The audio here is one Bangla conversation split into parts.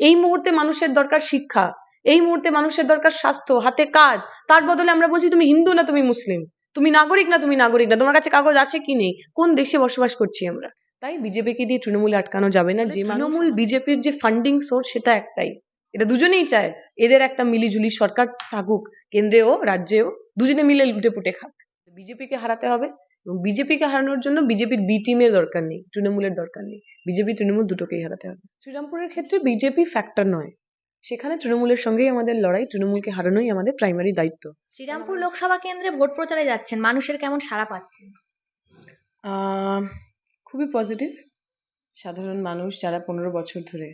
এই মুহূর্তে মানুষের দরকার শিক্ষা এই মুহূর্তে মানুষের দরকার স্বাস্থ্য হাতে কাজ তার বদলে আমরা বলছি তুমি হিন্দু না তুমি মুসলিম? তুমি নাগরিক না তুমি নাগরিক না? তোমার কাছে কাগজ আছে কি নেই? কোন দেশে বসবাস করছি আমরা? তাই বিজেপিকে দিয়ে তৃণমূলে আটকানো যাবে না যে তৃণমূল বিজেপির যে ফান্ডিং সোর্স সেটা একটাই। এটা দুজনেই চায় এদের একটা মিলিজুলি সরকার থাকুক কেন্দ্রেও রাজ্যেও দুজনে মিলে লুটে পুটে খাক। বিজেপিকে হারাতে হবে। এবং বিজেপিকে হারানোর জন্য বিজেপির বি টিমের দরকার নেই তৃণমূলের দরকার নেই। বিজেপি তৃণমূল দুটোকেই হারাতে হবে। শ্রীরামপুরের ক্ষেত্রে বিজেপি ফ্যাক্টর নয়। সেখানে তৃণমূলের সঙ্গেই আমাদের লড়াই তৃণমূলকে হারানোই আমাদের প্রাইমারি দায়িত্ব। শ্রীরামপুর লোকসভা কেন্দ্রে ভোট প্রচারে যাচ্ছেন মানুষের কেমন সাড়া পাচ্ছেন? খুবই পজিটিভ সাধারণ মানুষ যারা পনেরো বছর ধরে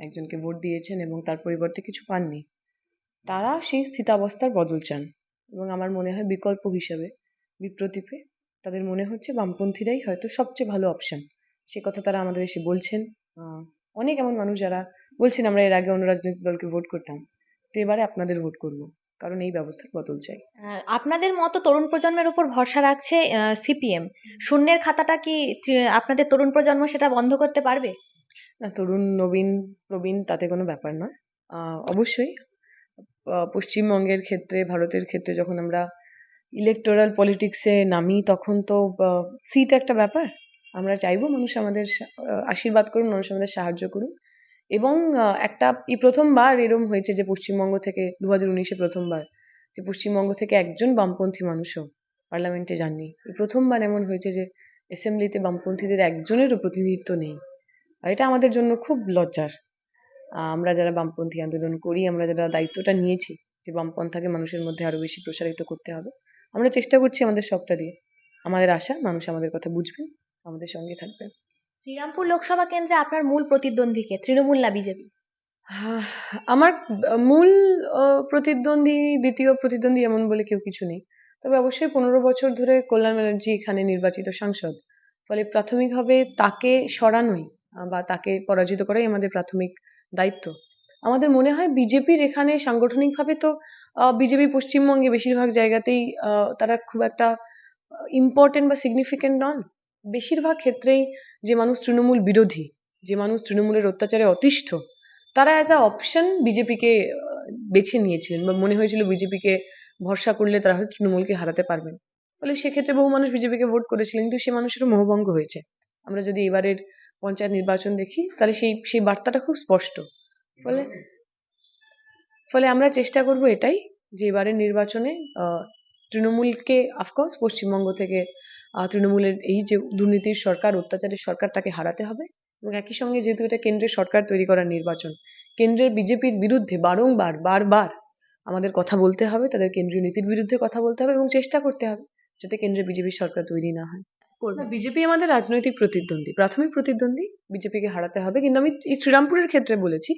একজনকে ভোট দিয়েছেন এবং তার পরিবর্তে কিছু পাননি তারা সেই স্থিতাবস্থার বদল চান। এবং আমার মনে হয় বিকল্প হিসাবে বিপ্রতীপে তাদের মনে হচ্ছে বামপন্থীরাই হয়তো সবচেয়ে ভালো অপশন সে কথা তারা আমাদের এসে বলছেন। অনেক এমন মানুষ যারা বলছেন আমরা এর আগে অন্য রাজনৈতিক দলকে ভোট করতাম। তো এবারে আপনাদের ভোট করব। কারণ এই ব্যবস্থার বদল চাই। আপনাদের মতো তরুণ প্রজন্মের উপর ভরসা রাখছে সিপিএম। শূন্যের খাতাটা কি আপনাদের তরুণ প্রজন্ম সেটা বন্ধ করতে পারবে? না তরুণ নবীন প্রবীণ তাতে কোনো ব্যাপার নয় অবশ্যই। পশ্চিমবঙ্গের ক্ষেত্রে ভারতের ক্ষেত্রে যখন আমরা ইলেকটোরাল পলিটিক্সে নামি, তখন তো সিট একটা ব্যাপার। আমরা চাইব মানুষ আমাদের আশীর্বাদ করুন, মানুষ আমাদের সাহায্য করুন এবং একটা, এই প্রথমবার এরম হয়েছে যে, পশ্চিমবঙ্গ থেকে দু হাজার উনিশে প্রথমবার, যে, পশ্চিমবঙ্গ থেকে একজন বামপন্থী মানুষও পার্লামেন্টে যাননি। এই প্রথমবার এমন হয়েছে যে অ্যাসেম্বলিতে বামপন্থীদের একজনেরও প্রতিনিধিত্ব নেই। আর এটা আমাদের জন্য খুব লজ্জার। আমরা যারা বামপন্থী আন্দোলন করি, আমরা যারা দায়িত্বটা নিয়েছি, যে, বামপন্থাকে মানুষের মধ্যে আরও বেশি প্রসারিত করতে হবে আমরা চেষ্টা করছি আমাদের সবটা দিয়ে। আমাদের আশা মানুষ আমাদের কথা বুঝবেন আমাদের সঙ্গে থাকবেন শ্রীরামপুর লোকসভা কেন্দ্রে আপনার মূল প্রতিদ্বন্দ্বীকে তৃণমূল না বিজেপি? আমার মূল প্রতিদ্বন্দ্বী দ্বিতীয় প্রতিদ্বন্দ্বী এমন বলে কেউ কিছু নেই। তবে অবশ্যই পনেরো বছর ধরে কল্যাণ ব্যানার্জি এখানে নির্বাচিত সাংসদ। ফলে প্রাথমিকভাবে তাকে সরানোই বা তাকে পরাজিত করাই আমাদের প্রাথমিক দায়িত্ব। আমাদের মনে হয় বিজেপির এখানে সাংগঠনিকভাবে তো বিজেপি পশ্চিমবঙ্গে বেশিরভাগ জায়গাতেই তারা খুব একটা ইম্পর্টেন্ট বা সিগনিফিকেন্ট নন। বেশিরভাগ ক্ষেত্রেই যে মানুষ তৃণমূল বিরোধী, যে মানুষ তৃণমূলের অত্যাচারে অতিষ্ঠ, তারা অ্যাজ আ অপশন বিজেপিকে বেছে নিয়েছিলেন বা মনে হয়েছিল বিজেপিকে ভরসা করলে তারা হয়তো তৃণমূলকে হারাতে পারবেন। ফলে সেক্ষেত্রে বহু মানুষ বিজেপিকে ভোট করেছিলেন, কিন্তু সে মানুষেরও মোহভঙ্গ হয়েছে। আমরা যদি এবারের পঞ্চায়েত নির্বাচন দেখি, তাহলে সেই সেই বার্তাটা খুব স্পষ্ট। ফলে ফলে আমরা চেষ্টা করব এটাই যে এবারের নির্বাচনে আহ, তৃণমূলকে অফকোর্স পশ্চিমবঙ্গ থেকে আহ, তৃণমূলের এই যে দুর্নীতির সরকার অত্যাচারের সরকার তাকে হারাতে হবে এবং একই সঙ্গে যেহেতু এটা কেন্দ্রের সরকার তৈরি করার নির্বাচন কেন্দ্রের বিজেপির বিরুদ্ধে বারংবার বারবার আমাদের কথা বলতে হবে তাদের কেন্দ্রীয় নীতির বিরুদ্ধে কথা বলতে হবে এবং চেষ্টা করতে হবে যাতে কেন্দ্রে বিজেপির সরকার তৈরি না হয়। বিজেপি আমাদের রাজনৈতিক প্রতিদ্বন্দ্বী প্রাথমিক প্রতিদ্বন্দ্বী বিজেপিকে হারাতে হবে কিন্তু আমি এই শ্রীরামপুরের ক্ষেত্রে বলেছি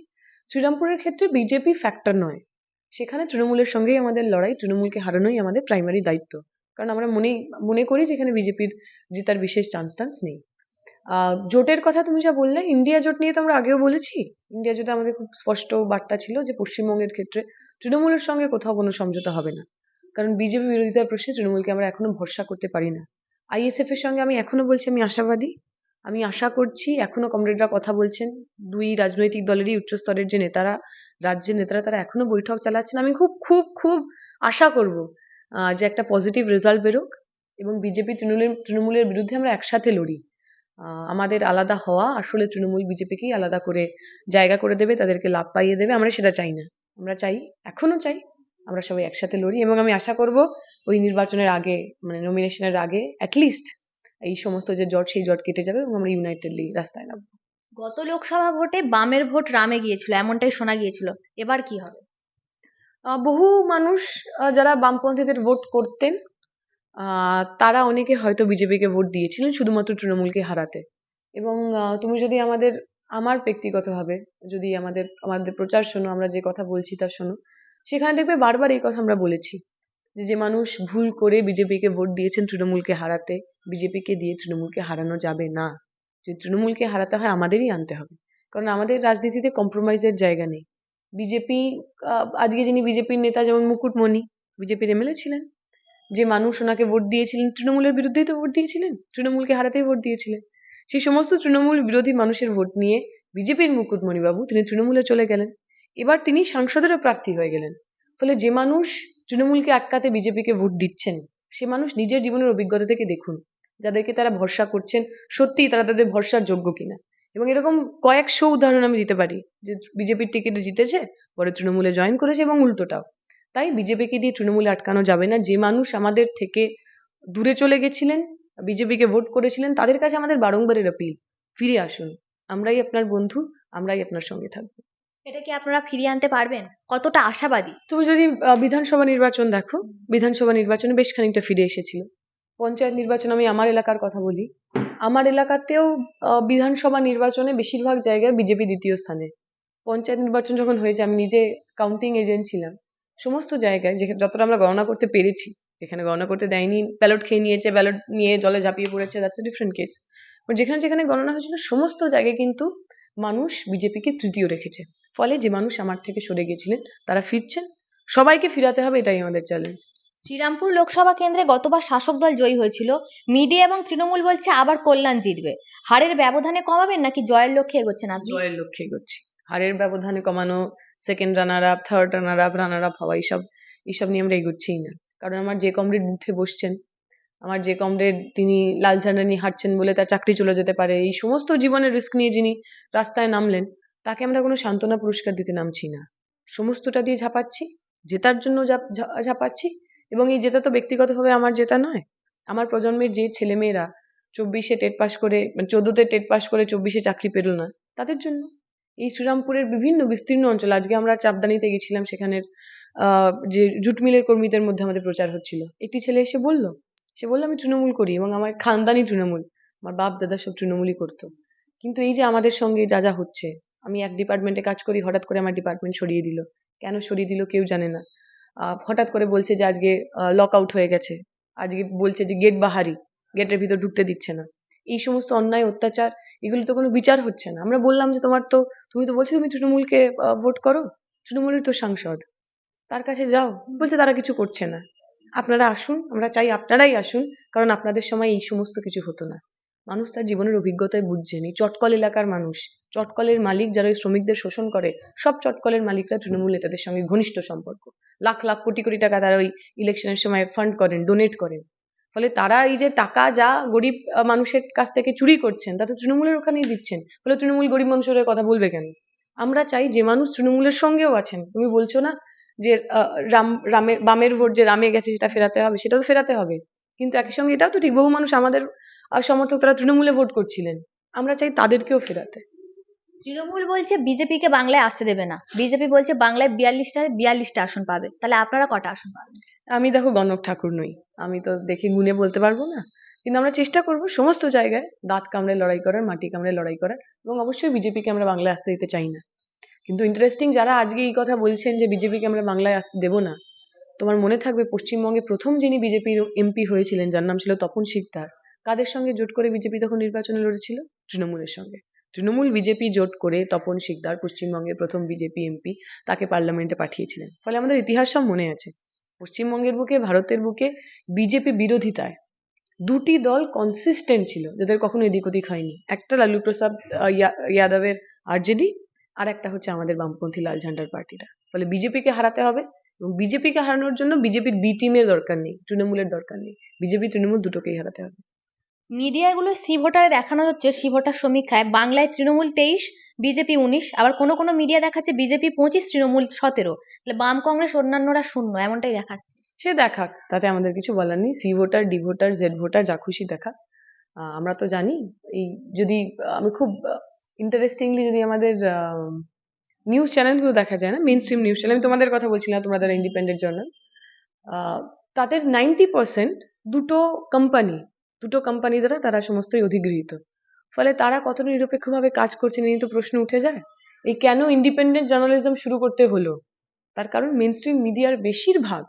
শ্রীরামপুরের ক্ষেত্রে বিজেপি ফ্যাক্টর নয়। সেখানে তৃণমূলের সঙ্গেই আমাদের লড়াই, তৃণমূলকে হারানোই আমাদের প্রাইমারি দায়িত্ব। কারণ আমরা মনে মনে করি যে এখানে বিজেপির জেতার বিশেষ চান্স টান্স নেই। জোটের কথা তুমি যা বললে ইন্ডিয়া জোট নিয়ে তো আমরা আগেও বলেছি। ইন্ডিয়া জোটে আমাদের খুব স্পষ্ট বার্তা ছিল যে পশ্চিমবঙ্গের ক্ষেত্রে তৃণমূলের সঙ্গে কোথাও কোনো সমঝোতা হবে না। কারণ বিজেপি বিরোধিতার প্রশ্নে তৃণমূলকে আমরা এখনও ভরসা করতে পারি না। আইএসএফ এর সঙ্গে আমি এখনও বলছি আমি আশাবাদী। আমি আশা করছি, এখনও কমরেডরা কথা বলছেন। দুই রাজনৈতিক দলেরই উচ্চস্তরের যে নেতারা, রাজ্যের নেতারা, তারা এখনও বৈঠক চালাচ্ছেন। আমি খুব খুব খুব আশা করব যে একটা পজিটিভ রেজাল্ট বেরোক এবং বিজেপি তৃণমূলের তৃণমূলের বিরুদ্ধে আমরা একসাথে লড়ি। আমাদের আলাদা হওয়া, আসলে তৃণমূল বিজেপিকেই আলাদা করে জায়গা করে দেবে, তাদেরকে লাভ পাইয়ে দেবে, আমরা সেটা চাই না। আমরা চাই, এখনও চাই, আমরা সবাই একসাথে লড়ি এবং আমি আশা করব, ওই নির্বাচনের আগে মানে নমিনেশনের আগে অ্যাটলিস্ট এই সমস্ত যে জট সেই জট কেটে যাবে এবং আমরা ইউনাইটেডলি রাস্তায় নামবো। গত লোকসভা ভোটে বামের ভোট রামে গিয়েছিল এমনটাই শোনা গিয়েছিল। এবার কি হবে? বহু মানুষ যারা বামপন্থীদের ভোট করতেন তারা অনেকে হয়তো বিজেপিকে ভোট দিয়েছিলেন শুধুমাত্র তৃণমূলকে হারাতে। এবং তুমি যদি আমাদের আমার ব্যক্তিগতভাবে যদি আমাদের আমাদের প্রচার শোনো আমরা যে কথা বলছি তা শোনো সেখানে দেখবে বারবার এই কথা আমরা বলেছি। যে যে মানুষ ভুল করে বিজেপিকে ভোট দিয়েছেন তৃণমূলকে হারাতে, বিজেপিকে দিয়ে তৃণমূলকে হারানো যাবে না। যদি তৃণমূলকে হারাতে হয় আমাদেরই আনতে হবে। কারণ আমাদের রাজনীতিতে কম্প্রোমাইজের জায়গা নেই। বিজেপি আজকে যিনি বিজেপির নেতা যেমন মুকুটমণি, বিজেপির এমএলএ ছিলেন। যে মানুষ ওনাকে ভোট দিয়েছিলেন, তৃণমূলের বিরুদ্ধেই তো ভোট দিয়েছিলেন। তৃণমূলকে হারাতেই ভোট দিয়েছিলেন। সেই সমস্ত তৃণমূল বিরোধী মানুষের ভোট নিয়ে বিজেপির মুকুটমণিবাবু তিনি তৃণমূলে চলে গেলেন। এবার তিনি সাংসদেরও প্রার্থী হয়ে গেলেন। ফলে যে মানুষ তৃণমূলকে আটকাতে বিজেপিকে ভোট দিচ্ছেন। সে মানুষ নিজের জীবনের অভিজ্ঞতা থেকে দেখুন, যাদেরকে তারা ভরসা করছেন, সত্যিই তারা তাদের ভরসার যোগ্য কিনা। এবং এরকম কয়েকশো উদাহরণ আমি দিতে পারি, যে বিজেপির টিকিটে জিতেছে, পরে তৃণমূলে জয়েন করেছে এবং উল্টোটাও। তাই বিজেপিকে দিয়ে তৃণমূলে আটকানো যাবে না। যে মানুষ আমাদের থেকে দূরে চলে গেছিলেন, বিজেপিকে ভোট করেছিলেন, তাদের কাছে আমাদের বারংবারের আপিল ফিরে আসুন। আমরাই আপনার বন্ধু, আমরাই আপনার সঙ্গে থাকব। এটা কি আপনারা ফিরিয়ে আনতে পারবেন? কতটা আশাবাদী? তুমি যদি বিধানসভা নির্বাচন দেখো, বিধানসভা নির্বাচনে বেশ খানিকটা ফিরে এসেছিল। পঞ্চায়েত নির্বাচন আমি আমার এলাকার কথা বলি। আমার এলাকাতেও বিধানসভা নির্বাচনে বেশিরভাগ জায়গায় বিজেপি দ্বিতীয় স্থানে। পঞ্চায়েত নির্বাচন যখন হয়েছে, আমি নিজে কাউন্টিং এজেন্ট ছিলাম। সমস্ত জায়গায় যেখানে যতটা আমরা গণনা করতে পেরেছি, যেখানে গণনা করতে দেয়নি ব্যালট খেয়ে নিয়েছে ব্যালট নিয়ে জলে ঝাঁপিয়ে পড়েছে দ্যাটস ডিফারেন্ট কেস যেখানে যেখানে গণনা হয়েছিল, সমস্ত জায়গায় কিন্তু মানুষ বিজেপিকে তৃতীয় রেখেছে। ফলে যে মানুষ আমার থেকে সরে গেছিলেন তারা ফিরছেন। সবাইকে ফিরাতে হবে এটাই আমাদের চ্যালেঞ্জ শ্রীরামপুর লোকসভা কেন্দ্রে গতবার শাসক দল জয়ী হয়েছিল। মিডিয়া এবং তৃণমূল বলছে আবার কল্যাণ জিতবে। হারের ব্যবধানে কমাবেন নাকি জয়ের লক্ষ্যে এগোচ্ছেন আপনি? জয়ের লক্ষ্যে এগোচ্ছি। হারের ব্যবধানে কমানো second runner up third runner up runner up হওয়া এইসব এইসব নিয়ে আমরা এগোচ্ছিই না। কারণ আমার যে কমরেড বুথে বসছেন আমার যে কমরেড তিনি লাল ঝান্ডা নিয়ে হাঁটছেন বলে তার চাকরি চলে যেতে পারে, এই সমস্ত জীবনের রিস্ক নিয়ে যিনি রাস্তায় নামলেন, তাকে আমরা কোনো সান্ত্বনা পুরস্কার দিতে নামছি না। সমস্তটা দিয়ে ঝাঁপাচ্ছি, জেতার জন্য ঝাপ- ঝাঁপাচ্ছি এবং এই জেতা তো ব্যক্তিগতভাবে আমার জেতা নয়। আমার প্রজন্মের যে ছেলেমেয়েরা চব্বিশে টেট পাস করে মানে চোদ্দতে টেট পাস করে চব্বিশে চাকরি পেল না, তাদের জন্য এই শ্রীরামপুরের বিভিন্ন বিস্তীর্ণ অঞ্চল, আজকে আমরা চাপদানিতে গেছিলাম, সেখানের যে জুট মিলের কর্মীদের মধ্যে আমাদের প্রচার হচ্ছিল। একটি ছেলে এসে বলল সে বলল, আমি তৃণমূল করি এবং আমার খানদানি তৃণমূল। আমার বাপ, দাদা সব তৃণমূলই করতো। কিন্তু এই যে আমাদের সঙ্গে যা যা হচ্ছে, আমি এক ডিপার্টমেন্টে কাজ করি, হঠাৎ করে আমার ডিপার্টমেন্ট সরিয়ে দিল। কেন সরিয়ে দিল কেউ জানে না। হঠাৎ করে বলছে যে আজকে লক আউট হয়ে গেছে। আজকে বলছে যে গেট বাহারি গেটের ভিতর ঢুকতে দিচ্ছে না। এই সমস্ত অন্যায়, অত্যাচার, এগুলো তো কোনো বিচার হচ্ছে না। আমরা বললাম যে তোমার তো, তুমি তো বলছো তুমি তৃণমূলকে ভোট করো। তৃণমূলের তো সাংসদ। তার কাছে যাও। বলছে তারা কিছু করছে না। আপনারা আসুন, আমরা চাই আপনারাই আসুন, কারণ আপনাদের সময় এই সমস্ত কিছু হতো না। মানুষ তার জীবনের অভিজ্ঞতায় বুঝছেন চটকল এলাকার মানুষ, চটকলের মালিক যারা ওই শ্রমিকদের শোষণ করে, সব চটকলের মালিকরা তৃণমূল নেতাদের সঙ্গে ঘনিষ্ঠ সম্পর্ক। লাখ লাখ কোটি কোটি টাকা তারা ওই ইলেকশনের সময় ফান্ড করেন ডোনেট করেন। ফলে তারা এই যে টাকা যা গরিব মানুষের কাছ থেকে চুরি করছেন তা তো তৃণমূলের ওখানেই দিচ্ছেন। ফলে তৃণমূল গরিব মানুষের কথা বলবে কেন? আমরা চাই যে মানুষ তৃণমূলের সঙ্গেও আছেন। তুমি বলছো না যে আহ, রাম রামের বামের ভোট যে রামে গেছে সেটা ফেরাতে হবে সেটা তো ফেরাতে হবে। কিন্তু একই সঙ্গে এটাও তো ঠিক বহু মানুষ আমাদের সমর্থক তারা তৃণমূলে ভোট করছিলেন। আমরা চাই তাদেরকেও ফেরাতে। তৃণমূল বলছে বিজেপিকে বাংলায় আসতে দেবে না। বিজেপি বলছে বাংলায় বিয়াল্লিশটা বিয়াল্লিশটা আসন পাবে। তাহলে আপনারা কটা আসন পাবেন? আমি দেখো গণক ঠাকুর নই। আমি তো দেখে গুনে বলতে পারব না। কিন্তু আমরা চেষ্টা করব সমস্ত জায়গায় দাঁত কামড়ে লড়াই করার মাটি কামড়ে লড়াই করার এবং অবশ্যই বিজেপিকে আমরা বাংলায় আসতে দিতে চাই না। কিন্তু ইন্টারেস্টিং যারা আজকে এই কথা বলছেন যে বিজেপিকে আমরা বাংলায় আসতে দেবো না তোমার মনে থাকবে পশ্চিমবঙ্গে প্রথম যিনি বিজেপির এমপি হয়েছিলেন যার নাম ছিল তপন শিকদার। কাদের সঙ্গে জোট করে বিজেপি তখন নির্বাচনে লড়েছিল? তৃণমূলের সঙ্গে। তৃণমূল বিজেপি জোট করে তপন শিকদার পশ্চিমবঙ্গের প্রথম বিজেপি এমপি তাকে পার্লামেন্টে পাঠিয়েছিলেন। ফলে আমাদের ইতিহাস সব মনে আছে। পশ্চিমবঙ্গের বুকে ভারতের বুকে বিজেপি বিরোধিতায় দুটি দল কনসিস্টেন্ট ছিল যাদের কখনো এদিক ওদিক হয়নি। একটা লালু প্রসাদ আহ, ইয়া- যাদবের আরজেডি আর একটা হচ্ছে আমাদের বামপন্থী লাল ঝান্ডার পার্টিরা। ফলে বিজেপিকে হারাতে হবে এবং বিজেপিকে হারানোর জন্য বিজেপির বি টিমের দরকার নেই তৃণমূলের দরকার নেই। বিজেপি তৃণমূল দুটোকেই হারাতে হবে। মিডিয়াগুলো সি ভোটারে দেখানো হচ্ছে সি ভোটার সমীক্ষায়। বাংলায় তৃণমূল তেইশ বিজেপি উনিশ আবার কোনো কোনো মিডিয়া দেখাচ্ছে বিজেপি পঁচিশ তৃণমূল সতেরো। তাহলে বাম কংগ্রেস অন্যান্যরা শূন্য এমনটাই দেখাচ্ছে। সে দেখাক তাতে আমাদের কিছু বলার নেই। C voter D voter Z voter যা খুশি দেখাক। আমরা তো জানি, এই যদি আমি খুব ইন্টারেস্টিংলি যদি আমাদের নিউজ চ্যানেলগুলো দেখা যায় না মেন স্ট্রিম নিউজ চ্যানেল আমি তোমাদের কথা বলছি না তোমরা যারা ইন্ডিপেন্ডেন্ট জার্নাল তাদের নাইনটি পার্সেন্ট দুটো কোম্পানি দুটো কোম্পানি দ্বারা তারা সমস্তই অধিগৃহীত। ফলে তারা কতটা নিরপেক্ষভাবে কাজ করছে নিয়ে তো প্রশ্ন উঠে যায়। এই কেন ইন্ডিপেন্ডেন্ট জার্নালিজম শুরু করতে হলো? তার কারণ মেন স্ট্রিম মিডিয়ার বেশিরভাগ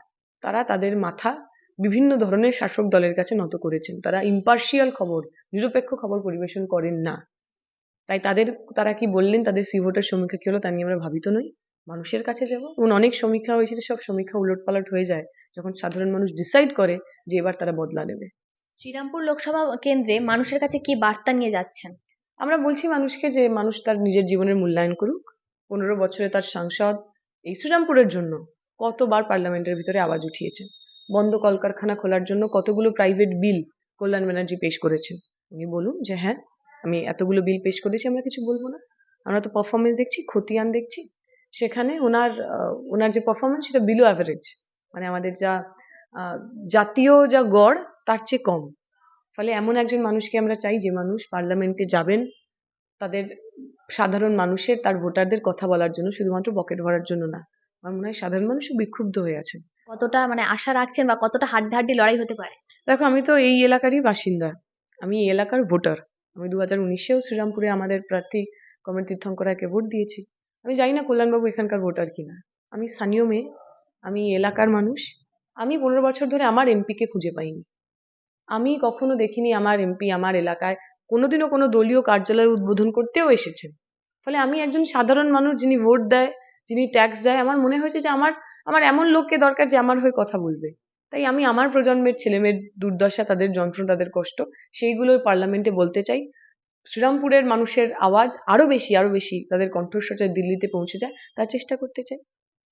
তারা তাদের মাথা বিভিন্ন ধরনের শাসক দলের কাছে নত করেছেন। তারা ইম্পার্শিয়াল খবর নিরপেক্ষ খবর পরিবেশন করেন না। তাই তাদের তারা কি বললেন তাদের সি ভোটার সমীক্ষা কি হলো তা নিয়ে আমরা ভাবিত নই। মানুষের কাছে যাব। এবং অনেক সমীক্ষা হয়েছিল সব সমীক্ষা উলট পালট হয়ে যায় যখন সাধারণ মানুষ ডিসাইড করে যে এবার তারা বদলা নেবে। শ্রীরামপুর লোকসভা কেন্দ্রে মানুষের কাছে কি বার্তা নিয়ে যাচ্ছেন? আমরা বলছি মানুষকে যে মানুষ তার নিজের জীবনের মূল্যায়ন করুক। পনেরো বছরে তার সাংসদ এই শ্রীরামপুরের জন্য কতবার পার্লামেন্টের ভিতরে আওয়াজ উঠিয়েছে বন্ধ কলকারখানা খোলার জন্য কতগুলো প্রাইভেট বিল কল্যাণ ব্যানার্জি পেশ করেছেন উনি বলুন যে হ্যাঁ আমি এতগুলো বিল পেশ করেছি, আমরা কিছু বলব না। আমরা তো পারফরমেন্স দেখছি, খতিয়ান দেখছি। সেখানে ওনার ওনার যে পারফরমেন্স সেটা বিলো অ্যাভারেজ মানে আমাদের যা জাতীয় যা গড়, তার চেয়ে কম। ফলে এমন একজন মানুষকে আমরা চাই যে মানুষ পার্লামেন্টে যাবেন, তাদের সাধারণ মানুষের, তার ভোটারদের কথা বলার জন্য, শুধুমাত্র পকেট ভরার জন্য না। আমার মনে হয় সাধারণ মানুষও বিক্ষুব্ধ হয়ে আছে কতটা মানে আশা রাখছেন বা কতটা হাড্ডাহাড্ডি লড়াই হতে পারে? দেখো, আমি তো এই এলাকারই বাসিন্দা। আমি এই এলাকার ভোটার। আমি দু হাজার উনিশেও শ্রীরামপুরে আমাদের প্রার্থী কমল তীর্থঙ্কর রায়কে ভোট দিয়েছি। আমি জানি না কল্যাণবাবু এখানকার ভোটার কিনা। আমি স্থানীয় মেয়ে। আমি এলাকার মানুষ। আমি পনেরো বছর ধরে আমার এমপিকে খুঁজে পাইনি। আমি কখনো দেখিনি আমার এমপি আমার এলাকায় কোনোদিনও কোনো দলীয় কার্যালয় উদ্বোধন করতেও এসেছেন। ফলে আমি একজন সাধারণ মানুষ যিনি ভোট দেয় যিনি ট্যাক্স দেয় আমার মনে হয়েছে যে আমার আমার এমন লোককে দরকার যে আমার হয়ে কথা বলবে। তাই আমি আমার প্রজন্মের ছেলেমেয়ের দুর্দশা তাদের যন্ত্রণা তাদের কষ্ট সেইগুলো পার্লামেন্টে বলতে চাই। শ্রীরামপুরের মানুষের আওয়াজ আরও বেশি আরও বেশি তাদের কণ্ঠস্বরটা দিল্লিতে পৌঁছে যায় তার চেষ্টা করতে চাই।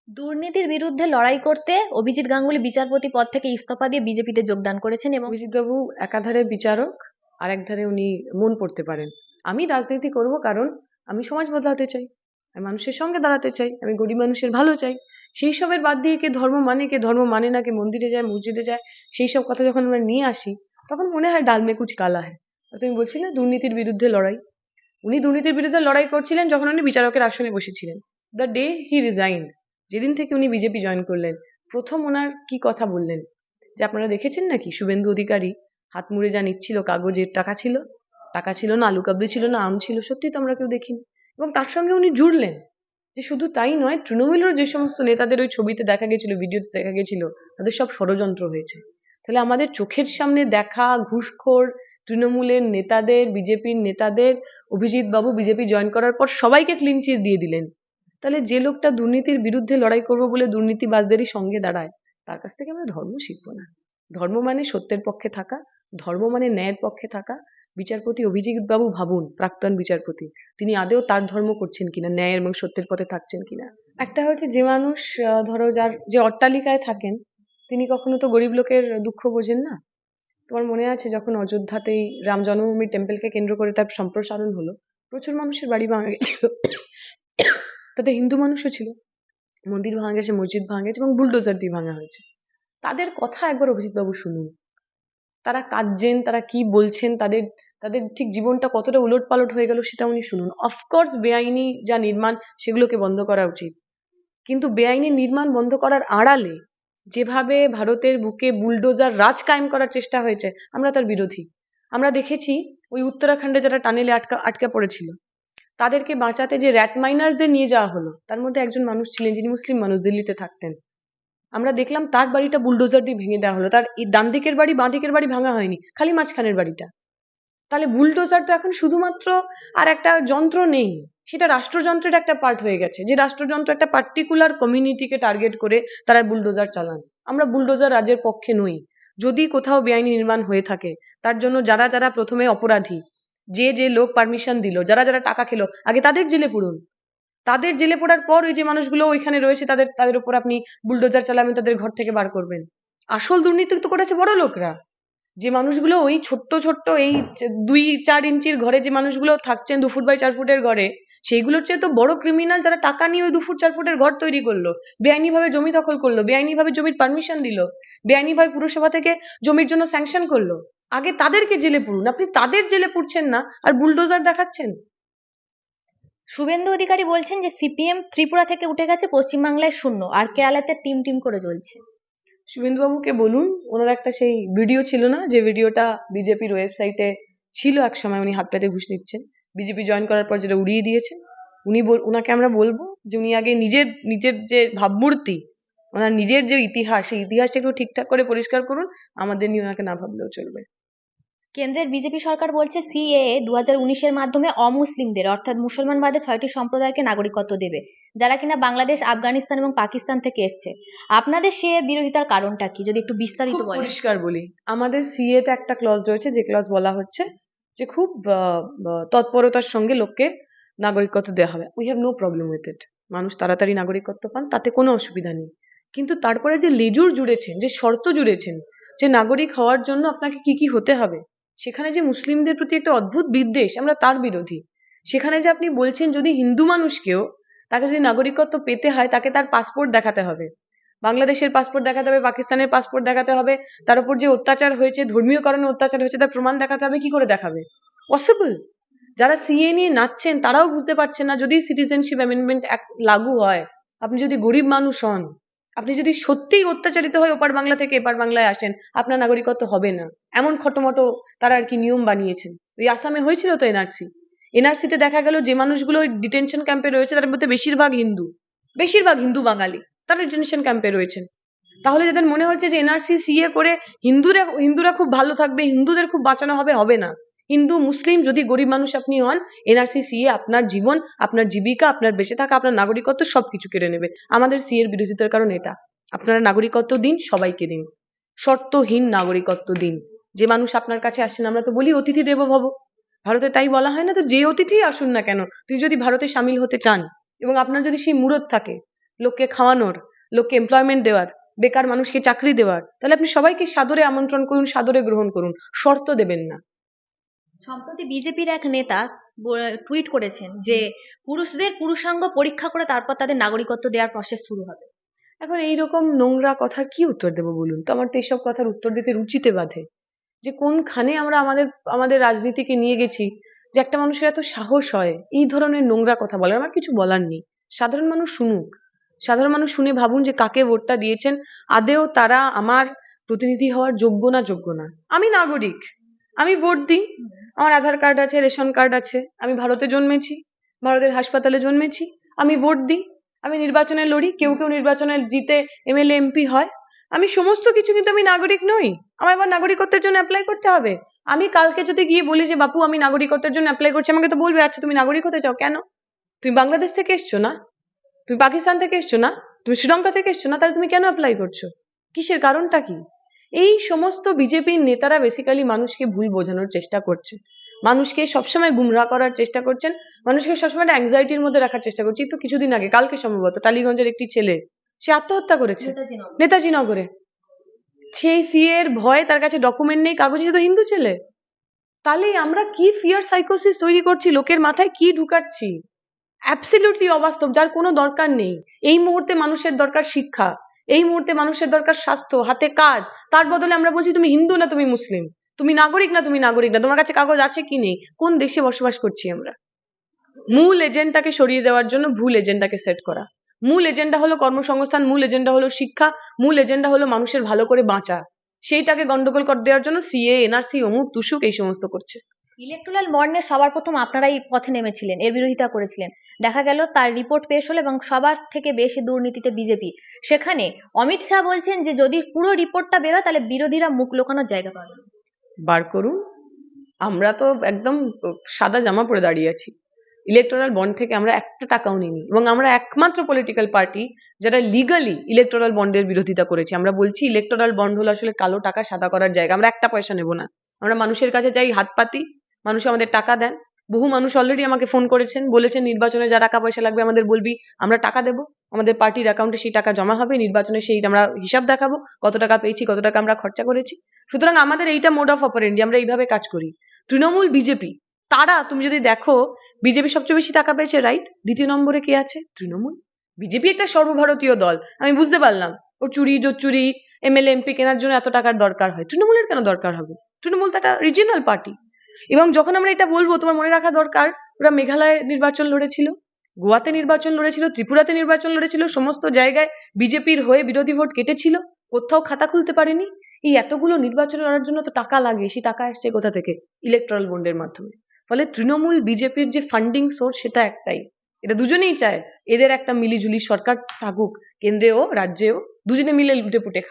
দুর্নীতির বিরুদ্ধে লড়াই করতে অভিজিৎ গাঙ্গুলি বিচারপতি পদ থেকে ইস্তফা দিয়ে বিজেপিতে যোগদান করেছেন এবং অভিজিৎবাবু একাধারে বিচারক আর একধারে উনি মন পড়তে পারেন। আমি রাজনীতি করব কারণ আমি সমাজ বদলাতে চাই। আমি মানুষের সঙ্গে দাঁড়াতে চাই, আমি গরিব মানুষের ভালো চাই। সেই সবের বাদ দিয়ে কে ধর্ম মানে কে ধর্ম মানে না, কে মন্দিরে যায়, মসজিদে যায়, সেই সব কথা যখন আমরা নিয়ে আসি, তখন মনে হয় ডাল মে কুচ কালা আর তুমি বলছিলে দুর্নীতির বিরুদ্ধে লড়াই। উনি দুর্নীতির বিরুদ্ধে লড়াই করছিলেন যখন উনি বিচারকের আসনে বসেছিলেন। দ্য ডে হি রিজাইন যেদিন থেকে উনি বিজেপি জয়েন করলেন, প্রথম ওনার কি কথা বললেন? যে আপনারা দেখেছেন নাকি? শুভেন্দু অধিকারী, হাত মুড়ে যা নিচ্ছিল, কাগজের টাকা ছিল টাকা ছিল না আলু কাবলি ছিল না, আম ছিল সত্যি তো আমরা কেউ দেখিনি। এবং তার সঙ্গে উনি জুড়লেন যে শুধু তাই নয় তৃণমূলের যে সমস্ত নেতাদের ওই ছবিতে দেখা গেছিল, ভিডিওতে দেখা গেছিল, তাদের সব ষড়যন্ত্র হয়েছে। তাহলে আমাদের চোখের সামনে দেখা, ঘুষখোর, তৃণমূলের নেতাদের, বিজেপির নেতাদের, অভিজিৎ বাবু বিজেপি জয়েন করার পর সবাইকে ক্লিন চিট দিয়ে দিলেন। তাহলে যে লোকটা দুর্নীতির বিরুদ্ধে লড়াই করব বলে দুর্নীতিবাজদেরই সঙ্গে দাঁড়ায়, তার কাছ থেকে আমরা ধর্ম শিখব না। ধর্ম মানে সত্যের পক্ষে থাকা, ধর্ম মানে ন্যায়ের পক্ষে থাকা বিচারপতি অভিজিৎ বাবু ভাবুন, প্রাক্তন বিচারপতি। তিনি আদেও তার ধর্ম করছেন কিনা ন্যায় এবং সত্যের পথে থাকছেন কিনা? একটা হচ্ছে যে মানুষ ধরো যার, যে অট্টালিকায় থাকেন, তিনি কখনো তো গরিব লোকের দুঃখ বোঝেন না? তোমার মনে আছে যখন অযোধ্যাতেই রাম জন্মভূমি টেম্পলকে কেন্দ্র করে তার সম্প্রসারণ হলো, প্রচুর মানুষের বাড়ি ভাঙা গেছিল। তাতে হিন্দু মানুষও ছিল। মন্দির ভাঙা গেছে, মসজিদ ভাঙা গেছে এবং বুলডোজার দিয়ে ভাঙা হয়েছে। তাদের কথা একবার অভিজিৎবাবু শুনুন। তারা কাঁদছেন, তারা কি বলছেন, তাদের তাদের ঠিক জীবনটা কতটা উলট পালট হয়ে গেল সেটা উনি শুনুন। অফকোর্স বেআইনি যা নির্মাণ সেগুলোকে বন্ধ করা উচিত। কিন্তু বেআইনি নির্মাণ বন্ধ করার আড়ালে যেভাবে ভারতের বুকে বুলডোজার রাজ কায়েম করার চেষ্টা হয়েছে, আমরা তার বিরোধী। আমরা দেখেছি ওই উত্তরাখণ্ডে যারা টানেলে আটকা আটকা পড়েছিল, তাদেরকে বাঁচাতে যে র্যাট মাইনার্সদের নিয়ে যাওয়া হলো, তার মধ্যে একজন মানুষ ছিলেন যিনি মুসলিম মানুষ, দিল্লিতে থাকতেন। আমরা দেখলাম তার বাড়িটা বুলডোজার দিয়ে ভেঙে দেওয়া হলো। তার ডান দিকের বাড়ি, বাঁ দিকের বাড়ি ভাঙা হয়নি, খালি মাঝখানের বাড়িটা। তাহলে বুলডোজার তো এখন শুধুমাত্র আর একটা যন্ত্র নেই, সেটা রাষ্ট্রযন্ত্রের একটা পার্ট হয়ে গেছে, যে রাষ্ট্রযন্ত্র একটা পার্টিকুলার কমিউনিটিকে টার্গেট করে তারা বুলডোজার চালান। আমরা বুলডোজার রাজের পক্ষে নই, যদি কোথাও বেআইনি নির্মাণ হয়ে থাকে, তার জন্য যারা যারা প্রথমে অপরাধী, যে যে লোক পারমিশন দিল, যারা যারা টাকা খেলো, আগে তাদের জেলে পুরুন। তাদের জেলে পড়ার পর ওই যে মানুষগুলো ওইখানে রয়েছে, তাদের তাদের উপর আপনি বুলডোজার চালাবেন, তাদের ঘর থেকে বার করবেন। আসল দুর্নীতি তো করেছে বড় লোকরা। যে মানুষগুলো ওই ছোট্ট ছোট্ট এই দুই, চার ইঞ্চির ঘরে যে মানুষগুলো থাকছেন দু ফুট বাই চার ফুটের ঘরে, সেইগুলোর চেয়ে তো বড় ক্রিমিনাল যারা টাকা নিয়ে ওই দু ফুট, চার ফুটের ঘর তৈরি করল, বেআইনিভাবে জমি দখল করল, বেআইনিভাবে জমির পারমিশন দিল, বেআইনিভাবে পুরসভা থেকে জমির জন্য স্যাংশন করল। আগে তাদেরকে জেলে পুরুন, আপনি তাদের জেলে পুরছেন না, আর বুলডোজার দেখাচ্ছেন। শুভেন্দু অধিকারী বলছেন যে সিপিএম ত্রিপুরা থেকে উঠে গেছে পশ্চিমবাংলায় শূন্য, আর কেরালাতে টিম টিম করে চলছে শুভেন্দুবাবুকে বলুন, ওনার একটা সেই ভিডিও ছিল না, যে ভিডিওটা বিজেপির ওয়েবসাইটে ছিল এক সময়, উনি হাত পেতে ঘুষ নিচ্ছেন। বিজেপি জয়েন করার পর যেটা উড়িয়ে দিয়েছেন, উনি ওনাকে আমরা বলব যে উনি আগে নিজের নিজের যে ভাবমূর্তি, ওনার নিজের যে ইতিহাস, সেই ইতিহাসটা একটু ঠিকঠাক করে পরিষ্কার করুন, আমাদের নিয়ে ওনাকে না ভাবলেও চলবে। কেন্দ্রের বিজেপি সরকার বলছে সিএএ দু হাজার উনিশের মাধ্যমে অমুসলিমদের অর্থাৎ মুসলমান বাদে ছয়টি সম্প্রদায়কে নাগরিকত্ব দেবে যারা কিনা বাংলাদেশ আফগানিস্তান এবং পাকিস্তান থেকে এসছে। আপনাদের সে বিরোধিতার কারণটা কি? যদি একটু বিস্তারিত বলেন। পরিষ্কার বলি আমাদের সিএ তে একটা ক্লজ রয়েছে যে ক্লজ বলা হচ্ছে যে খুব তৎপরতার সঙ্গে লোককে নাগরিকত্ব দেওয়া হবে। We have no problem with it মানুষ তাড়াতাড়ি নাগরিকত্ব পান তাতে কোনো অসুবিধা নেই। কিন্তু তারপরে যে লেজুর জুড়েছেন যে শর্ত জুড়েছেন যে নাগরিক হওয়ার জন্য আপনাকে কি কি হতে হবে সেখানে যে মুসলিমদের প্রতি একটা অদ্ভুত বিদ্বেষ, আমরা তার বিরোধী। সেখানে যে আপনি বলছেন যদি হিন্দু মানুষকেও তাকে যদি নাগরিকত্ব পেতে হয়, তাকে তার পাসপোর্ট দেখাতে হবে। বাংলাদেশের পাসপোর্ট দেখাতে হবে, পাকিস্তানের পাসপোর্ট দেখাতে হবে, তার উপর যে অত্যাচার হয়েছে ধর্মীয় কারণে অত্যাচার হয়েছে, তার প্রমাণ দেখাতে হবে, কি করে দেখাবে? পসিবল যারা সিএ নিয়ে নাচছেন, তারাও বুঝতে পারছেন না যদি সিটিজেনশিপ অ্যামেন্ডমেন্ট লাগু হয়। আপনি যদি গরিব মানুষ হন আপনি যদি সত্যিই অত্যাচারিত হয়ে ওপার বাংলা থেকে এপার বাংলায় আসেন, আপনার নাগরিকত্ব হবে না। এমন খটোমটো তারা আর কি নিয়ম বানিয়েছেন। ওই আসামে হয়েছিল তো এনআরসি? এনআরসিতে দেখা গেল যে মানুষগুলো ওই ডিটেনশন ক্যাম্পে রয়েছে তার মধ্যে বেশিরভাগ হিন্দু। বেশিরভাগ হিন্দু বাঙালি, তারা ডিটেনশন ক্যাম্পে রয়েছেন। তাহলে যাদের মনে হচ্ছে যে এনআরসি, সিএ করে হিন্দুরা হিন্দুরা খুব ভালো থাকবে, হিন্দুদের খুব বাঁচানো হবে হবে না। হিন্দু, মুসলিম যদি গরিব মানুষ আপনি হন এনআরসি সিএ আপনার জীবন, আপনার জীবিকা, আপনার বেঁচে থাকা, আপনার নাগরিকত্ব সবকিছু কেড়ে নেবে। আমাদের সি এর বিরোধিতার কারণ এটা। আপনারা নাগরিকত্ব দিন, সবাইকে দিন। শর্তহীন নাগরিকত্ব দিন। যে মানুষ আপনার কাছে আসেন, আমরা তো বলি অতিথি দেব ভব ভারতে তাই বলা হয় না তো, যে অতিথি আসুন না কেন? তিনি যদি ভারতে সামিল হতে চান এবং আপনার যদি সেই মুরত থাকে, লোককে খাওয়ানোর, লোককে এমপ্লয়মেন্ট দেওয়ার, বেকার মানুষকে চাকরি দেওয়ার, তাহলে আপনি সবাইকে সাদরে আমন্ত্রণ করুন, সাদরে গ্রহণ করুন। শর্ত দেবেন না। সম্প্রতি বিজেপির এক নেতা টুইট করেছেন যে পুরুষদের পুরুষাঙ্গ পরীক্ষা করে তারপর তাদের নাগরিকত্ব দেওয়ার প্রসেস শুরু হবে। এখন এইরকম নোংরা কথার কি উত্তর দেবো বলুন তো? আমার তো এইসব কথার উত্তর দিতে রুচিতে বাধে। যে কোনখানে আমরা আমাদের আমাদের রাজনীতিকে নিয়ে গেছি যে একটা মানুষের এত সাহস হয় এই ধরনের নোংরা কথা বলার আমার কিছু বলার নেই। সাধারণ মানুষ শুনুক। সাধারণ মানুষ শুনে ভাবুন যে কাকে ভোটটা দিয়েছেন। আদেও তারা আমার প্রতিনিধি হওয়ার যোগ্য না যোগ্য না। আমি নাগরিক। আমি ভোট দিই। আমার আধার কার্ড আছে, রেশন কার্ড আছে, আমি ভারতে জন্মেছি, ভারতের হাসপাতালে জন্মেছি, আমি ভোট দিই, আমি নির্বাচনে লড়ি, কেউ কেউ নির্বাচনে জিতে এমএলএ, এমপি হয়, আমি সমস্ত কিছু কিন্তু আমি নাগরিক নই, আমার এবার নাগরিকত্বের জন্য অ্যাপ্লাই করতে হবে। আমি কালকে যদি গিয়ে বলি যে, বাপু, আমি নাগরিকত্বের জন্য অ্যাপ্লাই করছি আমাকে তো বলবে আচ্ছা তুমি নাগরিক হতে চাও কেন? তুমি বাংলাদেশ থেকে এসছো না? তুমি পাকিস্তান থেকে এসছো না? তুমি শ্রীলঙ্কা থেকে এসছো না? তাহলে তুমি কেন অ্যাপ্লাই করছ? কিসের কারণটা কি? এই সমস্ত বিজেপির নেতারা বেসিক্যালি মানুষকে ভুল বোঝানোর চেষ্টা করছে। মানুষকে সবসময় গুমরাহ করার চেষ্টা করছেন মানুষকে সবসময় একটা অ্যাংজাইটির মধ্যে রাখার চেষ্টা করছে। তো কিছুদিন আগে কালকে সম্ভবত টালিগঞ্জের একটি ছেলে সে আত্মহত্যা করেছে। নেতাজি নেতাজি নগরে। সেই সিএ এর ভয়ে তার কাছে ডকুমেন্ট নেই কাগজে সে তো হিন্দু ছেলে। তাহলে আমরা কি ফিয়ার সাইকোসিস তৈরি করছি? লোকের মাথায় কি ঢুকাচ্ছি? অ্যাবসলিউটলি অবাস্তব যার কোনো দরকার নেই। এই মুহূর্তে মানুষের দরকার শিক্ষা। এই মুহূর্তে মানুষের দরকার স্বাস্থ্য, হাতে কাজ। তার বদলে আমরা বলছি, তুমি হিন্দু না তুমি মুসলিম? তুমি নাগরিক না তুমি নাগরিক না? তোমার কাছে কাগজ আছে কি নেই? কোন দেশে বসবাস করছি আমরা? মূল এজেন্ডাকে সরিয়ে দেওয়ার জন্য ভুল এজেন্ডাকে সেট করা। মূল এজেন্ডা হলো কর্মসংস্থান, মূল এজেন্ডা হলো শিক্ষা, মূল এজেন্ডা হলো মানুষের ভালো করে বাঁচা। সেইটাকে গন্ডগোল কর দেওয়ার জন্য সিএ, এনআরসি, অমুক তুসুক এই সমস্ত করছে। ইলেকট্রাল বন্ডে সবার প্রথম আপনারাই পথে নেমেছিলেন, এর বিরোধিতা করেছিলেন। দেখা গেল তার রিপোর্ট পেশ হলো এবং সবার থেকে বেশি দুর্নীতিতে বিজেপি। সেখানে অমিত শাহ বলছেন যে, যদি পুরো রিপোর্টটা বেরোয়, তাহলে বিরোধীরা মুখ লোকানোর জায়গা পাবে। বার করুন। আমরা তো একদম সাদা জামা পরে দাঁড়িয়ে আছি। ইলেকটোরাল বন্ড থেকে আমরা একটা টাকাও নিইনি। এবং আমরা একমাত্র পলিটিক্যাল পার্টি যারা লিগালি ইলেকটোরাল বন্ডের বিরোধিতা করেছি। আমরা বলছি ইলেকটোরাল বন্ড হলো আসলে কালো টাকা সাদা করার জায়গা। আমরা একটা পয়সা নেব না। আমরা মানুষের কাছে যাই হাত পাতি মানুষ আমাদের টাকা দেন। বহু মানুষ অলরেডি আমাকে ফোন করেছেন, বলেছেন নির্বাচনে যা টাকা পয়সা লাগবে আমাদের বলবি, আমরা টাকা দেবো। আমাদের পার্টির অ্যাকাউন্টে সেই টাকা জমা হবে, নির্বাচনে সেই আমরা হিসাব দেখাবো, কত টাকা পেয়েছি, কত টাকা আমরা খরচা করেছি। সুতরাং আমাদের এইটা মোড অফ অপারেন্ডি আমরা এইভাবে কাজ করি। তৃণমূল বিজেপি তারা, তুমি যদি দেখো বিজেপি সবচেয়ে বেশি টাকা পেয়েছে রাইট দ্বিতীয় নম্বরে কে আছে? তৃণমূল। বিজেপি একটা সর্বভারতীয় দল। আমি বুঝতে পারলাম, ও চুরি চুরি এমএলএ, এমপি কেনার জন্য এত টাকার দরকার হয়। তৃণমূলের কেন দরকার হবে? তৃণমূল তো একটা রিজিনাল পার্টি এবং যখন আমরা এটা বলব, তোমার মনে রাখা দরকার, ওরা মেঘালয়ে নির্বাচন লড়েছিল, গোয়াতে নির্বাচন লড়েছিল, ত্রিপুরাতে নির্বাচন লড়েছিল, সমস্ত জায়গায় বিজেপির হয়ে বিরোধী ভোট কেটেছিল, কোথাও খাতা খুলতে পারেনি। এই এতগুলো নির্বাচন লড়ার জন্য তো টাকা লাগে, সেই টাকা আসছে কোথা থেকে? ইলেকট্রাল বন্ডের মাধ্যমে। ফলে তৃণমূল বিজেপির যে ফান্ডিং সোর্স সেটা একটাই। এটা দুজনেই চায়, এদের একটা মিলিজুলি সরকার থাকুক, কেন্দ্রেও, রাজ্যেও, দুজনে মিলে লুটে পুটে